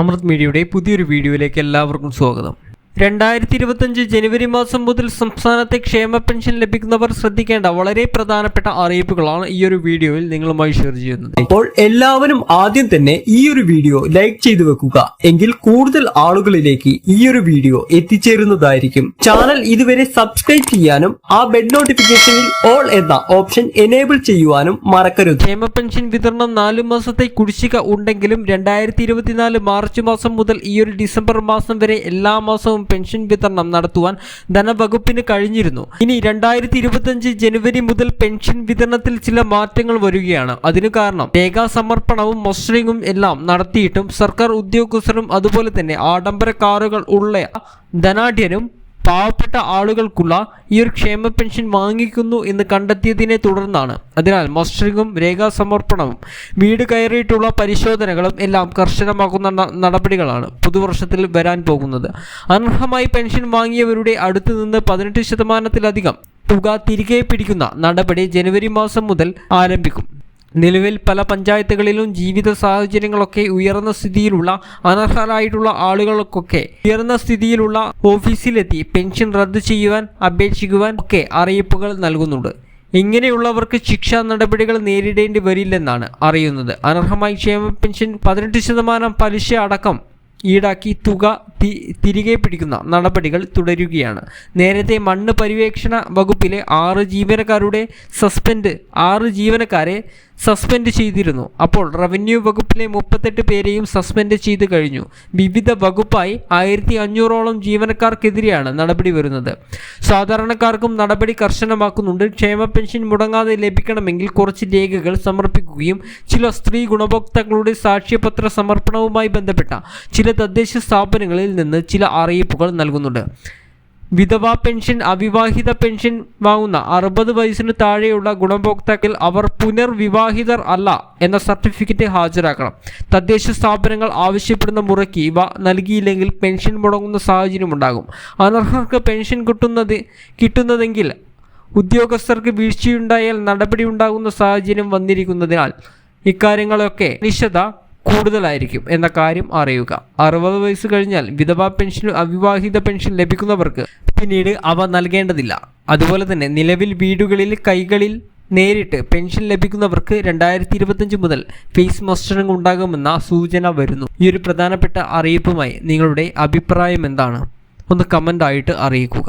അമൃത് മീഡിയയുടെ പുതിയൊരു വീഡിയോയിലേക്ക് എല്ലാവർക്കും സ്വാഗതം. രണ്ടായിരത്തി ഇരുപത്തഞ്ച് ജനുവരി മാസം മുതൽ സംസ്ഥാനത്തെ ക്ഷേമ പെൻഷൻ ലഭിക്കുന്നവർ ശ്രദ്ധിക്കേണ്ട വളരെ പ്രധാനപ്പെട്ട അറിയിപ്പുകളാണ് ഈ ഒരു വീഡിയോയിൽ നിങ്ങളുമായി ഷെയർ ചെയ്യുന്നത്. അപ്പോൾ എല്ലാവരും ആദ്യം തന്നെ ഈ ഒരു വീഡിയോ ലൈക്ക് ചെയ്തു വെക്കുക. എങ്കിൽ കൂടുതൽ ആളുകളിലേക്ക് ഈ ഒരു വീഡിയോ എത്തിച്ചേരുന്നതായിരിക്കും. ചാനൽ ഇതുവരെ സബ്സ്ക്രൈബ് ചെയ്യാനും ആ ബെഡ് നോട്ടിഫിക്കേഷനിൽ ഓൾ എന്ന ഓപ്ഷൻ എനേബിൾ ചെയ്യുവാനും മറക്കരുത്. ക്ഷേമ പെൻഷൻ വിതരണം നാലു മാസത്തെ കുടിശ്ശിക ഉണ്ടെങ്കിലും രണ്ടായിരത്തി ഇരുപത്തിനാല് മാർച്ച് മാസം മുതൽ ഈ ഒരു ഡിസംബർ മാസം വരെ എല്ലാ മാസവും പെൻഷൻ വിതരണം നടത്തുവാൻ ധനവകുപ്പിന് കഴിഞ്ഞിരുന്നു. ഇനി രണ്ടായിരത്തി ഇരുപത്തിയഞ്ച് ജനുവരി മുതൽ പെൻഷൻ വിതരണത്തിൽ ചില മാറ്റങ്ങൾ വരികയാണ്. അതിനു കാരണം രേഖാസമർപ്പണവും മസ്റ്ററിങ്ങും എല്ലാം നടത്തിയിട്ടും സർക്കാർ ഉദ്യോഗസ്ഥരും അതുപോലെ തന്നെ ആഡംബര കാറുകൾ ഉള്ള ധനാഢ്യരും പാവപ്പെട്ട ആളുകൾക്കുള്ള ഈ ഒരു ക്ഷേമ പെൻഷൻ വാങ്ങിക്കുന്നു എന്ന് കണ്ടെത്തിയതിനെ തുടർന്നാണ്. അതിനാൽ മസ്റ്ററിങ്ങും രേഖാസമർപ്പണവും വീട് കയറിയിട്ടുള്ള പരിശോധനകളും എല്ലാം കർശനമാക്കുന്ന നടപടികളാണ് പുതുവർഷത്തിൽ വരാൻ പോകുന്നത്. അനർഹമായി പെൻഷൻ വാങ്ങിയവരുടെ അടുത്തു നിന്ന് പതിനെട്ട് ശതമാനത്തിലധികം തുക തിരികെ പിടിക്കുന്ന നടപടി ജനുവരി മാസം മുതൽ ആരംഭിക്കും. നിലവിൽ പല പഞ്ചായത്തുകളിലും ജീവിത സാഹചര്യങ്ങളൊക്കെ ഉയർന്ന സ്ഥിതിയിലുള്ള അനർഹരായിട്ടുള്ള ആളുകൾക്കൊക്കെ ഉയർന്ന സ്ഥിതിയിലുള്ള ഓഫീസിലെത്തി പെൻഷൻ റദ്ദു ചെയ്യുവാൻ അപേക്ഷിക്കുവാൻ ഒക്കെ അറിയിപ്പുകൾ നൽകുന്നുണ്ട്. ഇങ്ങനെയുള്ളവർക്ക് ശിക്ഷാ നടപടികൾ നേരിടേണ്ടി വരില്ലെന്നാണ് അറിയുന്നത്. അനർഹമായി ക്ഷേമ പെൻഷൻ പതിനെട്ട് ശതമാനം പലിശ അടക്കം ഈടാക്കി തുക തിരികെ പിടിക്കുന്ന നടപടികൾ തുടരുകയാണ്. നേരത്തെ മണ്ണ് പര്യവേക്ഷണ വകുപ്പിലെ ആറ് ജീവനക്കാരുടെ സസ്പെൻഡ് ആറ് ജീവനക്കാരെ സസ്പെൻഡ് ചെയ്തിരുന്നു. അപ്പോൾ റവന്യൂ വകുപ്പിലെ മുപ്പത്തെട്ട് പേരെയും സസ്പെൻഡ് ചെയ്ത് കഴിഞ്ഞു. വിവിധ വകുപ്പായി ആയിരത്തി അഞ്ഞൂറോളം ജീവനക്കാർക്കെതിരെയാണ് നടപടി വരുന്നത്. സാധാരണക്കാർക്കും നടപടി കർശനമാക്കുന്നുണ്ട്. ക്ഷേമ പെൻഷൻ മുടങ്ങാതെ ലഭിക്കണമെങ്കിൽ കുറച്ച് രേഖകൾ സമർപ്പിക്കുകയും ചില സ്ത്രീ ഗുണഭോക്താക്കളുടെ സാക്ഷ്യപത്ര സമർപ്പണവുമായി ബന്ധപ്പെട്ട ചില തദ്ദേശ സ്ഥാപനങ്ങളിൽ നിന്ന് ചില അറിയിപ്പുകൾ നൽകുന്നുണ്ട്. വിധവാ പെൻഷൻ അവിവാഹിത പെൻഷൻ വാങ്ങുന്ന അറുപത് വയസ്സിന് താഴെയുള്ള ഗുണഭോക്താക്കൾ അവർ പുനർവിവാഹിതർ അല്ല എന്ന സർട്ടിഫിക്കറ്റ് ഹാജരാക്കണം. തദ്ദേശ സ്ഥാപനങ്ങൾ ആവശ്യപ്പെടുന്ന മുറയ്ക്ക് ഇവ നൽകിയില്ലെങ്കിൽ പെൻഷൻ മുടങ്ങുന്ന സാഹചര്യമുണ്ടാകും അനർഹർക്ക് പെൻഷൻ കിട്ടുന്നത് കിട്ടുന്നതെങ്കിൽ ഉദ്യോഗസ്ഥർക്ക് വീഴ്ചയുണ്ടായാൽ നടപടി ഉണ്ടാകുന്ന സാഹചര്യം വന്നിരിക്കുന്നതിനാൽ ഇക്കാര്യങ്ങളൊക്കെ നിശ്ചത കൂടുതലായിരിക്കും എന്ന കാര്യം അറിയുക. അറുപത് വയസ്സ് കഴിഞ്ഞാൽ വിധവാ പെൻഷനും അവിവാഹിത പെൻഷൻ ലഭിക്കുന്നവർക്ക് പിന്നീട് അവ നൽകേണ്ടതില്ല. അതുപോലെ തന്നെ നിലവിൽ വീടുകളിൽ കൈകളിൽ നേരിട്ട് പെൻഷൻ ലഭിക്കുന്നവർക്ക് രണ്ടായിരത്തി ഇരുപത്തഞ്ച് മുതൽ ഫീസ് മസ്റ്ററിംഗ് ഉണ്ടാകുമെന്ന സൂചന വരുന്നു. ഈ ഒരു പ്രധാനപ്പെട്ട അറിയിപ്പുമായി നിങ്ങളുടെ അഭിപ്രായം എന്താണ്? ഒന്ന് കമന്റായിട്ട് അറിയിക്കുക.